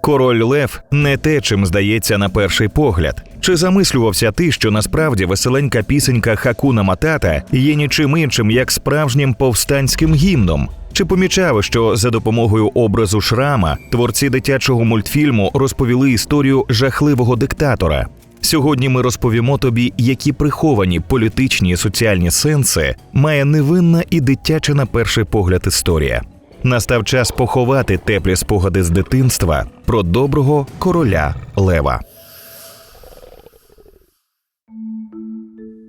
Король Лев не те, чим здається на перший погляд. Чи замислювався ти, що насправді веселенька пісенька Хакуна Матата є нічим іншим, як справжнім повстанським гімном? Чи помічав, що за допомогою образу шрама творці дитячого мультфільму розповіли історію жахливого диктатора? Сьогодні ми розповімо тобі, які приховані політичні і соціальні сенси має невинна і дитяча на перший погляд історія. Настав час поховати теплі спогади з дитинства про доброго короля Лева.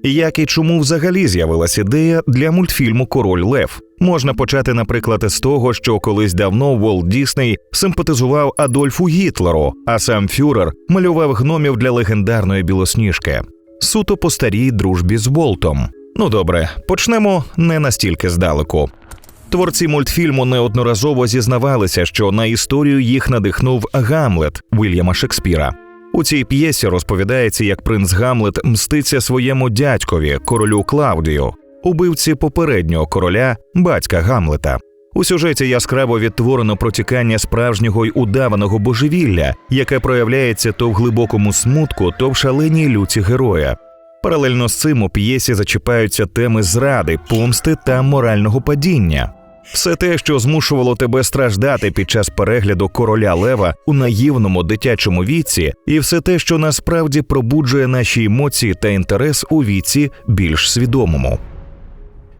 Як і чому взагалі з'явилась ідея для мультфільму Король Лев? Можна почати, наприклад, з того, що колись давно Волт Дісней симпатизував Адольфу Гітлеру, а сам Фюрер малював гномів для легендарної білосніжки. Суто по старій дружбі з Волтом. Ну добре, почнемо не настільки здалеку. Творці мультфільму неодноразово зізнавалися, що на історію їх надихнув Гамлет Вільяма Шекспіра. У цій п'єсі розповідається, як принц Гамлет мститься своєму дядькові, королю Клавдію, убивці попереднього короля, батька Гамлета. У сюжеті яскраво відтворено протікання справжнього й удаваного божевілля, яке проявляється то в глибокому смутку, то в шаленій люті героя. Паралельно з цим у п'єсі зачіпаються теми зради, помсти та морального падіння. Все те, що змушувало тебе страждати під час перегляду короля Лева у наївному дитячому віці, і все те, що насправді пробуджує наші емоції та інтерес у віці більш свідомому.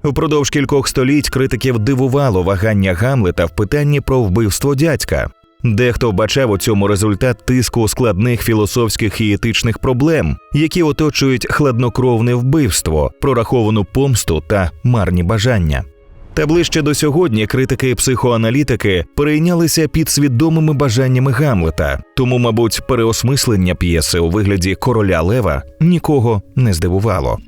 Впродовж кількох століть критиків дивувало вагання Гамлета в питанні про вбивство дядька. Дехто вбачав у цьому результат тиску складних філософських і етичних проблем, які оточують хладнокровне вбивство, прораховану помсту та марні бажання. Та ближче до сьогодні критики і психоаналітики перейнялися під свідомими бажаннями Гамлета, тому, мабуть, переосмислення п'єси у вигляді короля Лева нікого не здивувало.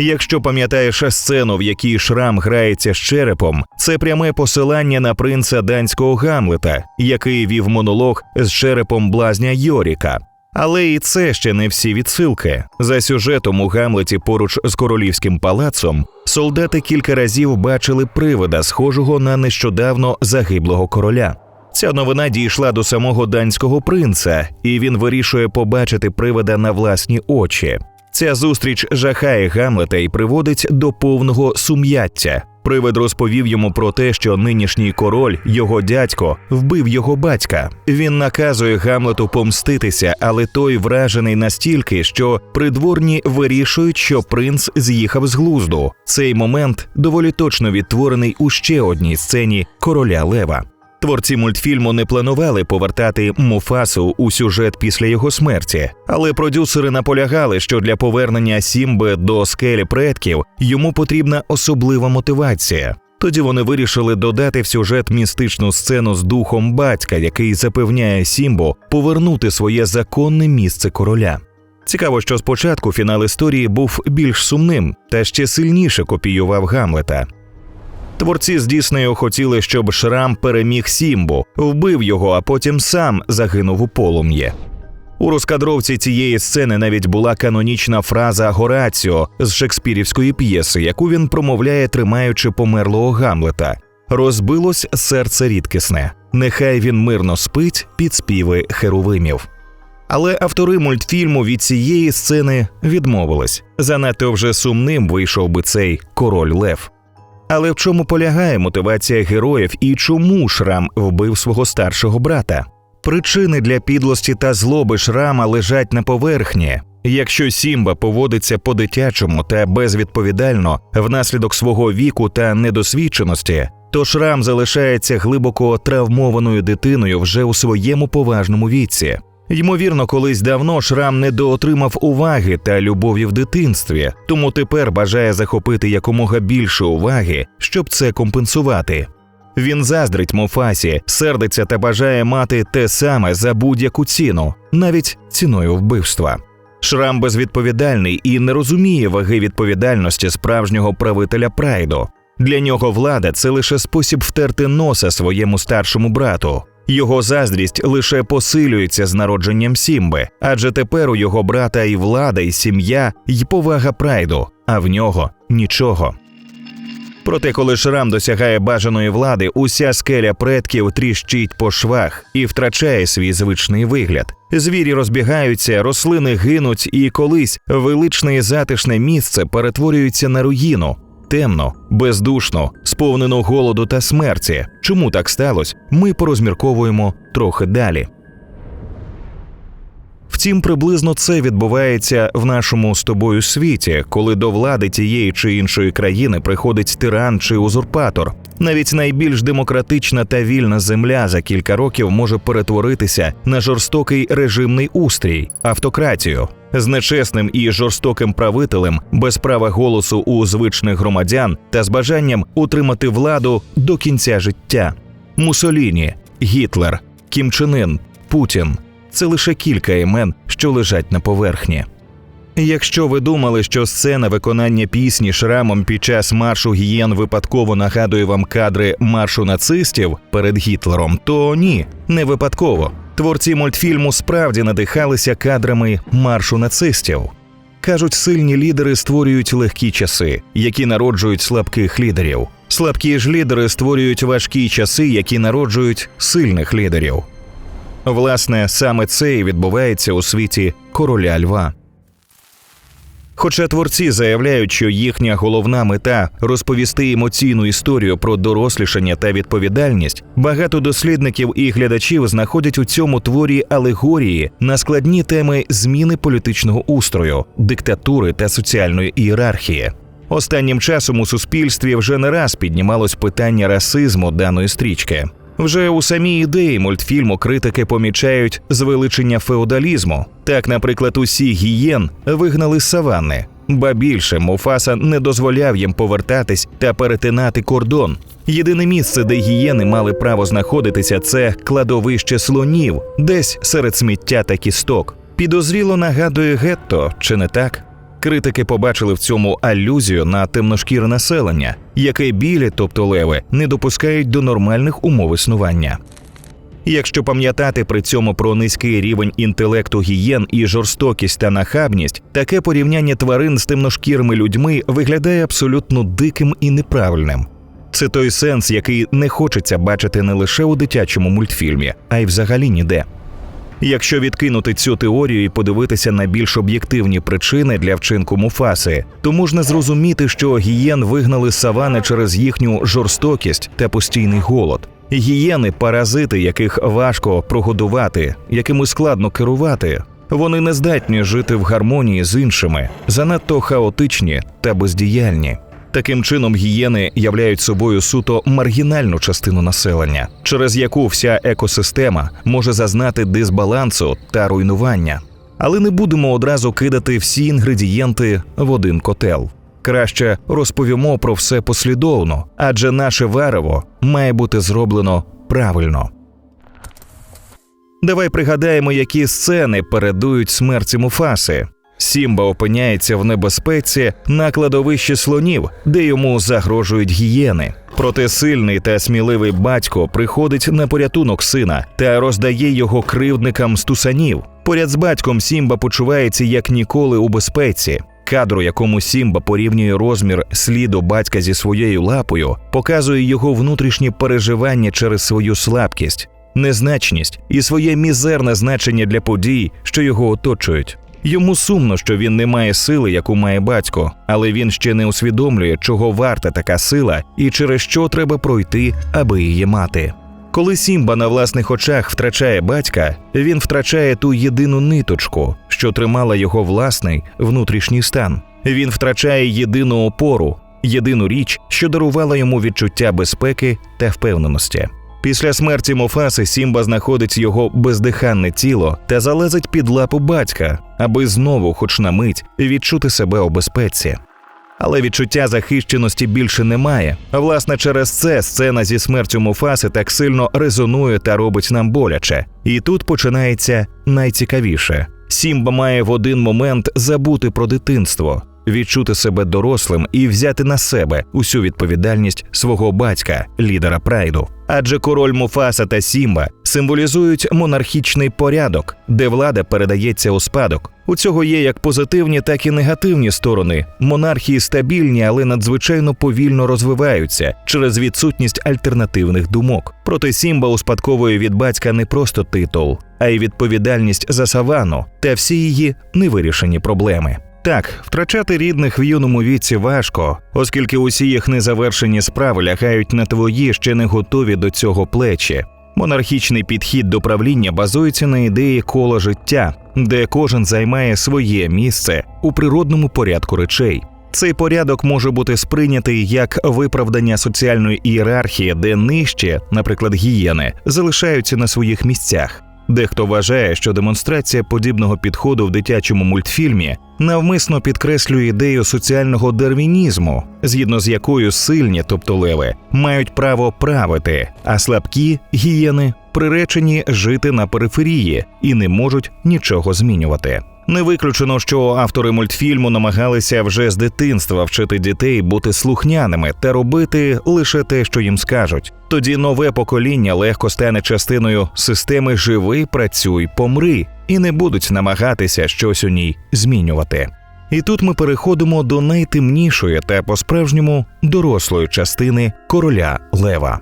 Якщо пам'ятаєш сцену, в якій Шрам грається з черепом, це пряме посилання на принца данського Гамлета, який вів монолог з черепом блазня Йоріка. Але і це ще не всі відсилки. За сюжетом у Гамлеті поруч з королівським палацом солдати кілька разів бачили привида, схожого на нещодавно загиблого короля. Ця новина дійшла до самого данського принца, і він вирішує побачити привида на власні очі. Ця зустріч жахає Гамлета і приводить до повного сум'яття. Привид розповів йому про те, що нинішній король, його дядько, вбив його батька. Він наказує Гамлету помститися, але той вражений настільки, що придворні вирішують, що принц з'їхав з глузду. Цей момент доволі точно відтворений у ще одній сцені короля Лева. Творці мультфільму не планували повертати Муфасу у сюжет після його смерті, але продюсери наполягали, що для повернення Сімби до скелі предків йому потрібна особлива мотивація. Тоді вони вирішили додати в сюжет містичну сцену з духом батька, який запевняє Сімбу повернути своє законне місце короля. Цікаво, що спочатку фінал історії був більш сумним та ще сильніше копіював Гамлета. Творці з Діснею хотіли, щоб Шрам переміг Сімбу, вбив його, а потім сам загинув у полум'ї. У розкадровці цієї сцени навіть була канонічна фраза Гораціо з шекспірівської п'єси, яку він промовляє, тримаючи померлого Гамлета. Розбилось серце рідкісне. Нехай він мирно спить під співи херувимів. Але автори мультфільму від цієї сцени відмовились. Занадто вже сумним вийшов би цей король Лев. Але в чому полягає мотивація героїв і чому Шрам вбив свого старшого брата? Причини для підлості та злоби Шрама лежать на поверхні. Якщо Сімба поводиться по-дитячому та безвідповідально внаслідок свого віку та недосвідченості, то Шрам залишається глибоко травмованою дитиною вже у своєму поважному віці. Ймовірно, колись давно Шрам недоотримав уваги та любові в дитинстві, тому тепер бажає захопити якомога більше уваги, щоб це компенсувати. Він заздрить Мофасі, сердиться та бажає мати те саме за будь-яку ціну, навіть ціною вбивства. Шрам безвідповідальний і не розуміє ваги відповідальності справжнього правителя прайду. Для нього влада це лише спосіб втерти носа своєму старшому брату. Його заздрість лише посилюється з народженням Сімби, адже тепер у його брата і влада, і сім'я, і повага прайду, а в нього нічого. Проте, коли Шрам досягає бажаної влади, уся скеля предків тріщить по швах і втрачає свій звичний вигляд. Звірі розбігаються, рослини гинуть, і колись величне і затишне місце перетворюється на руїну. Темно, бездушно, сповнено голоду та смерті. Чому так сталося? Ми порозмірковуємо трохи далі. Втім, приблизно це відбувається в нашому з тобою світі, коли до влади тієї чи іншої країни приходить тиран чи узурпатор. Навіть найбільш демократична та вільна земля за кілька років може перетворитися на жорстокий режимний устрій, автократію. З нечесним і жорстоким правителем, без права голосу у звичних громадян та з бажанням утримати владу до кінця життя. Мусоліні, Гітлер, Кім Чен Ын, Путін це лише кілька імен, що лежать на поверхні. Якщо ви думали, що сцена виконання пісні шрамом під час маршу гієн випадково нагадує вам кадри маршу нацистів перед Гітлером, то ні, не випадково. Творці мультфільму справді надихалися кадрами маршу нацистів. Кажуть, сильні лідери створюють легкі часи, які народжують слабких лідерів. Слабкі ж лідери створюють важкі часи, які народжують сильних лідерів. Власне, саме це і відбувається у світі короля льва. Хоча творці заявляють, що їхня головна мета розповісти емоційну історію про дорослішання та відповідальність, багато дослідників і глядачів знаходять у цьому творі алегорії на складні теми зміни політичного устрою, диктатури та соціальної ієрархії. Останнім часом у суспільстві вже не раз піднімалось питання расизму даної стрічки. Вже у самій ідеї мультфільму критики помічають звеличення феодалізму. Так, наприклад, усі гієн вигнали з саванни, ба більше Муфаса не дозволяв їм повертатись та перетинати кордон. Єдине місце, де гієни мали право знаходитися, це кладовище слонів, десь серед сміття та кісток. Підозріло нагадує гетто, чи не так? Критики побачили в цьому алюзію на темношкіре населення, яке білі, тобто леви, не допускають до нормальних умов існування. Якщо пам'ятати при цьому про низький рівень інтелекту гієн і жорстокість та нахабність, таке порівняння тварин з темношкірими людьми виглядає абсолютно диким і неправильним. Це той сенс, який не хочеться бачити не лише у дитячому мультфільмі, а й взагалі ніде. Якщо відкинути цю теорію і подивитися на більш об'єктивні причини для вчинку муфаси, то можна зрозуміти, що гієн вигнали савани через їхню жорстокість та постійний голод. Гієни паразити, яких важко прогодувати, якими складно керувати. Вони не здатні жити в гармонії з іншими, занадто хаотичні та бездіяльні. Таким чином, гієни являють собою суто маргінальну частину населення, через яку вся екосистема може зазнати дисбалансу та руйнування. Але не будемо одразу кидати всі інгредієнти в один котел. Краще розповімо про все послідовно, адже наше варево має бути зроблено правильно. Давай пригадаємо, які сцени передують смерті Муфаси. Сімба опиняється в небезпеці на кладовищі слонів, де йому загрожують гієни. Проте сильний та сміливий батько приходить на порятунок сина та роздає його кривдникам з тусанів. Поряд з батьком Сімба почувається як ніколи у безпеці. Кадр, у якому Сімба порівнює розмір сліду батька зі своєю лапою, показує його внутрішні переживання через свою слабкість, незначність і своє мізерне значення для подій, що його оточують. Йому сумно, що він не має сили, яку має батько, але він ще не усвідомлює, чого варта така сила і через що треба пройти, аби її мати. Коли Сімба на власних очах втрачає батька, він втрачає ту єдину ниточку, що тримала його власний внутрішній стан. Він втрачає єдину опору, єдину річ, що дарувала йому відчуття безпеки та впевненості. Після смерті Мофаси Сімба знаходить його бездиханне тіло та залазить під лапу батька, аби знову, хоч на мить, відчути себе у безпеці. Але відчуття захищеності більше немає. Власне, через це сцена зі смертю Муфаси так сильно резонує та робить нам боляче. І тут починається найцікавіше. Сімба має в один момент забути про дитинство, відчути себе дорослим і взяти на себе усю відповідальність свого батька, лідера прайду. Адже король Муфаса та Сімба символізують монархічний порядок, де влада передається у спадок. У цього є як позитивні, так і негативні сторони. Монархії стабільні, але надзвичайно повільно розвиваються через відсутність альтернативних думок. Проте Сімба успадковує від батька не просто титул, а й відповідальність за савану та всі її невирішені проблеми. Так, втрачати рідних в юному віці важко, оскільки усі їх незавершені справи лягають на твої ще не готові до цього плечі. Монархічний підхід до правління базується на ідеї кола життя, де кожен займає своє місце у природному порядку речей. Цей порядок може бути сприйнятий як виправдання соціальної ієрархії, де нижче, наприклад, гієни, залишаються на своїх місцях. Дехто вважає, що демонстрація подібного підходу в дитячому мультфільмі навмисно підкреслює ідею соціального дарвінізму, згідно з якою сильні, тобто леви, мають право правити, а слабкі гієни приречені жити на периферії і не можуть нічого змінювати. Не виключено, що автори мультфільму намагалися вже з дитинства вчити дітей бути слухняними та робити лише те, що їм скажуть. Тоді нове покоління легко стане частиною системи живи, працюй, помри і не будуть намагатися щось у ній змінювати. І тут ми переходимо до найтемнішої та по-справжньому дорослої частини короля Лева.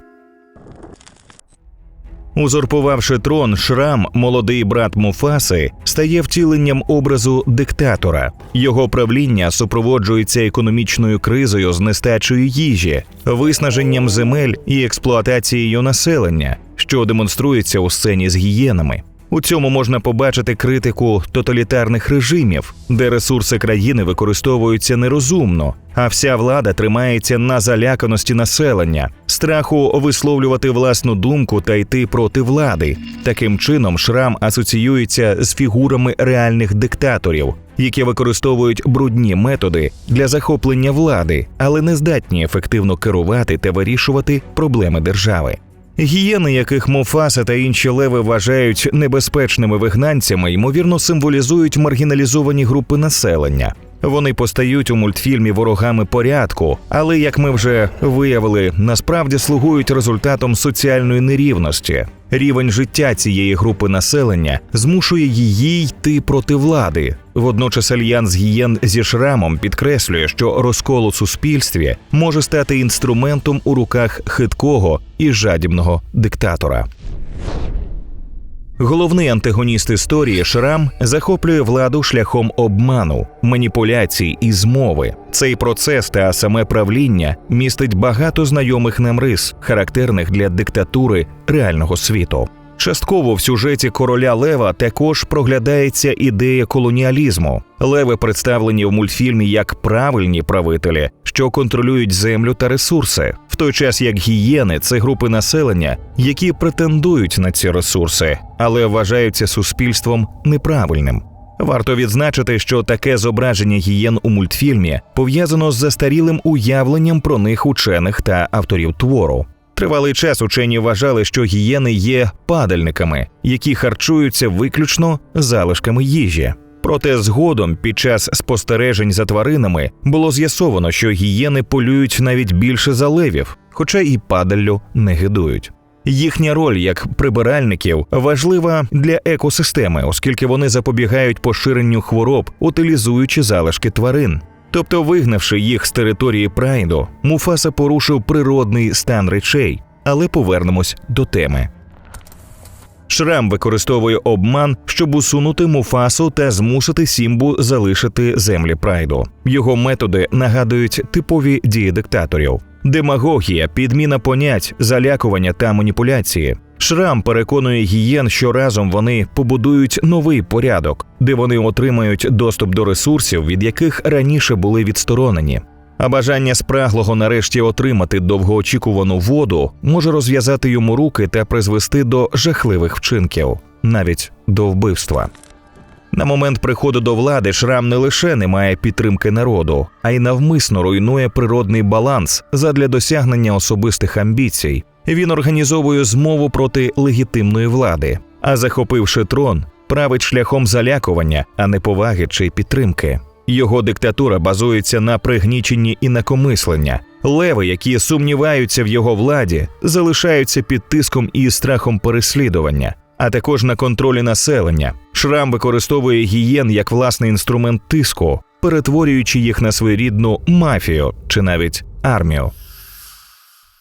Узурпувавши трон, Шрам, молодий брат Муфаси, стає втіленням образу диктатора. Його правління супроводжується економічною кризою з нестачею їжі, виснаженням земель і експлуатацією населення, що демонструється у сцені з гієнами. У цьому можна побачити критику тоталітарних режимів, де ресурси країни використовуються нерозумно, а вся влада тримається на заляканості населення, страху висловлювати власну думку та йти проти влади. Таким чином, шрам асоціюється з фігурами реальних диктаторів, які використовують брудні методи для захоплення влади, але не здатні ефективно керувати та вирішувати проблеми держави. Гієни, яких Муфаса та інші леви вважають небезпечними вигнанцями, ймовірно символізують маргіналізовані групи населення. Вони постають у мультфільмі ворогами порядку, але як ми вже виявили, насправді слугують результатом соціальної нерівності. Рівень життя цієї групи населення змушує її йти проти влади. Водночас альянс гієн зі шрамом підкреслює, що розкол у суспільстві може стати інструментом у руках хиткого і жадібного диктатора. Головний антагоніст історії Шрам захоплює владу шляхом обману, маніпуляцій і змови. Цей процес та саме правління містить багато знайомих нам рис, характерних для диктатури реального світу. Частково в сюжеті короля Лева також проглядається ідея колоніалізму. Леви представлені в мультфільмі як правильні правителі, що контролюють землю та ресурси, в той час як гієни це групи населення, які претендують на ці ресурси, але вважаються суспільством неправильним. Варто відзначити, що таке зображення гієн у мультфільмі пов'язано з застарілим уявленням про них учених та авторів твору. Тривалий час учені вважали, що гієни є падальниками, які харчуються виключно залишками їжі. Проте згодом, під час спостережень за тваринами, було з'ясовано, що гієни полюють навіть більше за левів, хоча і падаллю не гидують. Їхня роль як прибиральників важлива для екосистеми, оскільки вони запобігають поширенню хвороб, утилізуючи залишки тварин. Тобто, вигнавши їх з території прайду, Муфаса порушив природний стан речей, але повернемось до теми. Шрам використовує обман, щоб усунути муфасу та змусити Сімбу залишити землі прайду. Його методи нагадують типові дії диктаторів: демагогія, підміна понять, залякування та маніпуляції. Шрам переконує гієн, що разом вони побудують новий порядок, де вони отримають доступ до ресурсів, від яких раніше були відсторонені. А бажання спраглого нарешті отримати довгоочікувану воду може розв'язати йому руки та призвести до жахливих вчинків, навіть до вбивства. На момент приходу до влади Шрам не лише не має підтримки народу, а й навмисно руйнує природний баланс задля досягнення особистих амбіцій. Він організовує змову проти легітимної влади, а захопивши трон, править шляхом залякування, а не поваги чи підтримки. Його диктатура базується на пригніченні інакомислення. Леви, які сумніваються в його владі, залишаються під тиском і страхом переслідування, а також на контролі населення. Шрам використовує гієн як власний інструмент тиску, перетворюючи їх на своєрідну мафію чи навіть армію.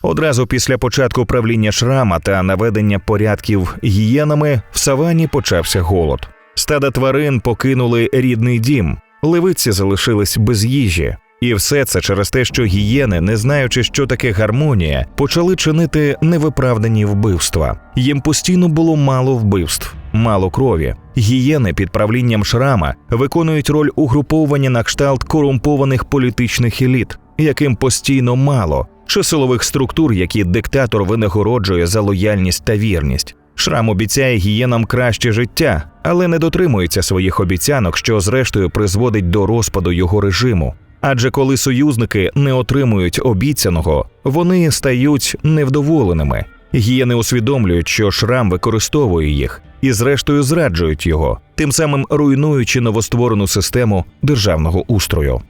Одразу після початку правління шрама та наведення порядків гієнами в савані почався голод. Стада тварин покинули рідний дім, левиці залишились без їжі. І все це через те, що гієни, не знаючи, що таке гармонія, почали чинити невиправдані вбивства. Їм постійно було мало вбивств, мало крові. Гієни під правлінням шрама виконують роль угруповування на кшталт корумпованих політичних еліт, яким постійно мало, чи силових структур, які диктатор винагороджує за лояльність та вірність. Шрам обіцяє гієнам краще життя, але не дотримується своїх обіцянок, що зрештою призводить до розпаду його режиму. Адже коли союзники не отримують обіцяного, вони стають невдоволеними. Гієни усвідомлюють, що шрам використовує їх і, зрештою, зраджують його, тим самим руйнуючи новостворену систему державного устрою.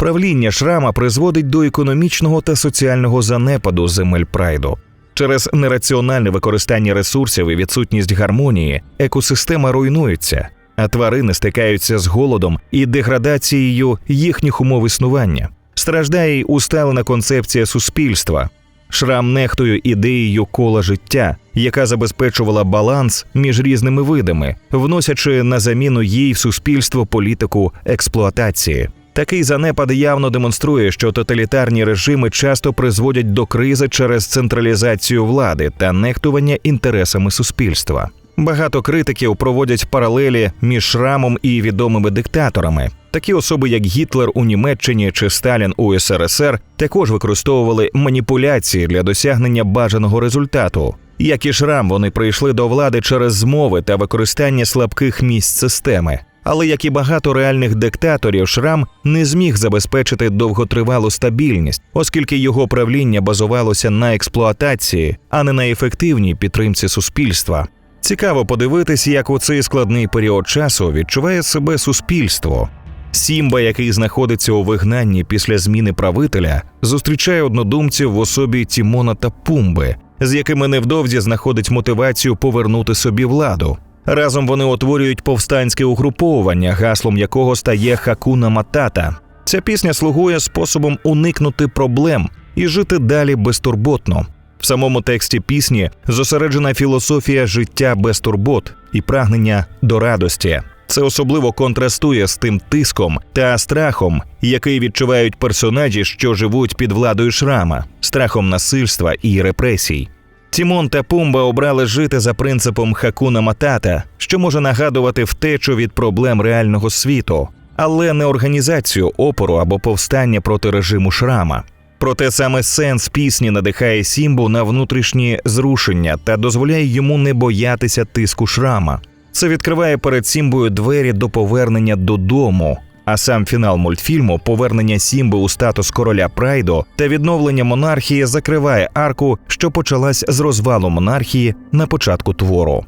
Правління шрама призводить до економічного та соціального занепаду земель прайду. Через нераціональне використання ресурсів і відсутність гармонії екосистема руйнується, а тварини стикаються з голодом і деградацією їхніх умов існування. Страждає й усталена концепція суспільства. Шрам нехтує ідеєю кола життя, яка забезпечувала баланс між різними видами, вносячи на заміну їй в суспільство політику експлуатації. Такий занепад явно демонструє, що тоталітарні режими часто призводять до кризи через централізацію влади та нехтування інтересами суспільства. Багато критиків проводять паралелі між шрамом і відомими диктаторами. Такі особи, як Гітлер у Німеччині чи Сталін у СРСР, також використовували маніпуляції для досягнення бажаного результату. Як і шрам, вони прийшли до влади через змови та використання слабких місць системи. Але як і багато реальних диктаторів, Шрам не зміг забезпечити довготривалу стабільність, оскільки його правління базувалося на експлуатації, а не на ефективній підтримці суспільства. Цікаво подивитись, як у цей складний період часу відчуває себе суспільство. Сімба, який знаходиться у вигнанні після зміни правителя, зустрічає однодумців в особі Тімона та Пумби, з якими невдовзі знаходить мотивацію повернути собі владу. Разом вони утворюють повстанське угруповування, гаслом якого стає Хакуна Матата. Ця пісня слугує способом уникнути проблем і жити далі безтурботно. В самому тексті пісні зосереджена філософія життя без турбот і прагнення до радості. Це особливо контрастує з тим тиском та страхом, який відчувають персонажі, що живуть під владою шрама, страхом насильства і репресій. Тімон та Пумба обрали жити за принципом Хакуна Матата, що може нагадувати втечу від проблем реального світу, але не організацію опору або повстання проти режиму шрама. Проте саме сенс пісні надихає Сімбу на внутрішні зрушення та дозволяє йому не боятися тиску шрама. Це відкриває перед Сімбою двері до повернення додому. А сам фінал мультфільму повернення Сімби у статус короля Прайдо та відновлення монархії закриває арку, що почалась з розвалу монархії на початку твору.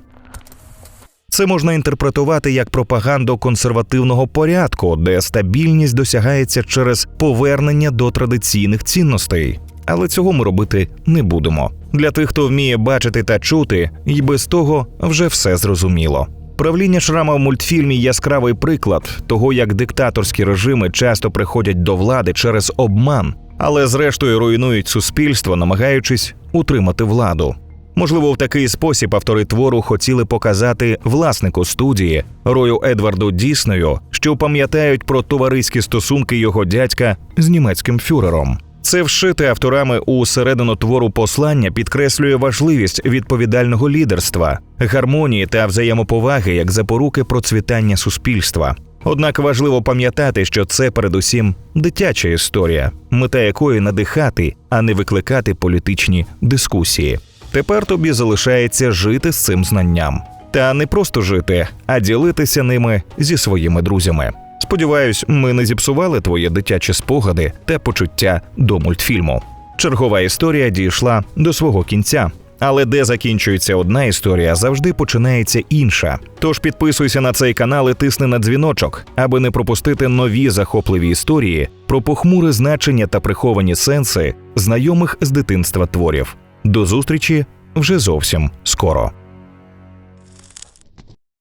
Це можна інтерпретувати як пропаганду консервативного порядку, де стабільність досягається через повернення до традиційних цінностей. Але цього ми робити не будемо. Для тих, хто вміє бачити та чути, і без того вже все зрозуміло. Правління шрама в мультфільмі яскравий приклад того, як диктаторські режими часто приходять до влади через обман, але зрештою руйнують суспільство, намагаючись утримати владу. Можливо, в такий спосіб автори твору хотіли показати власнику студії Рою Едварду Діснею, що пам'ятають про товариські стосунки його дядька з німецьким фюрером. Це вшите авторами у середину твору послання підкреслює важливість відповідального лідерства, гармонії та взаємоповаги як запоруки процвітання суспільства. Однак важливо пам'ятати, що це передусім дитяча історія, мета якої надихати, а не викликати політичні дискусії. Тепер тобі залишається жити з цим знанням. Та не просто жити, а ділитися ними зі своїми друзями. Сподіваюсь, ми не зіпсували твої дитячі спогади та почуття до мультфільму. Чергова історія дійшла до свого кінця. Але де закінчується одна історія, завжди починається інша. Тож підписуйся на цей канал і тисни на дзвіночок, аби не пропустити нові захопливі історії про похмуре значення та приховані сенси знайомих з дитинства творів. До зустрічі вже зовсім скоро.